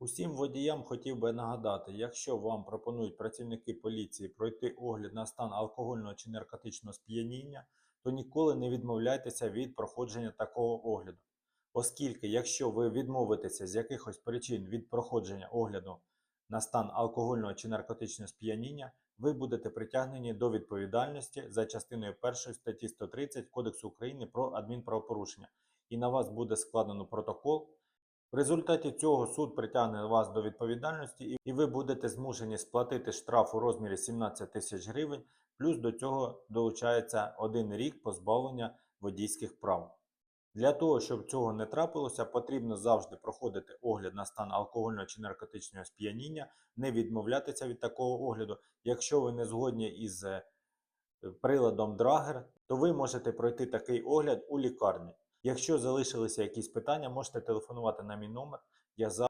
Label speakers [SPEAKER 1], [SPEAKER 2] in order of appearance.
[SPEAKER 1] Усім водіям хотів би нагадати, якщо вам пропонують працівники поліції пройти огляд на стан алкогольного чи наркотичного сп'яніння, то ніколи не відмовляйтеся від проходження такого огляду. Оскільки, якщо ви відмовитеся з якихось причин від проходження огляду на стан алкогольного чи наркотичного сп'яніння, ви будете притягнені до відповідальності за частиною 1 статті 130 Кодексу України про адмінправопорушення, і на вас буде складено протокол. В результаті цього суд притягне вас до відповідальності, і- ви будете змушені сплатити штраф у розмірі 17 тисяч гривень, плюс до цього долучається один рік позбавлення водійських прав. Для того, щоб цього не трапилося, потрібно завжди проходити огляд на стан алкогольного чи наркотичного сп'яніння, не відмовлятися від такого огляду. Якщо ви не згодні із е, приладом Драгер, то ви можете пройти такий огляд у лікарні. Якщо залишилися якісь питання, можете телефонувати на мій номер. Я за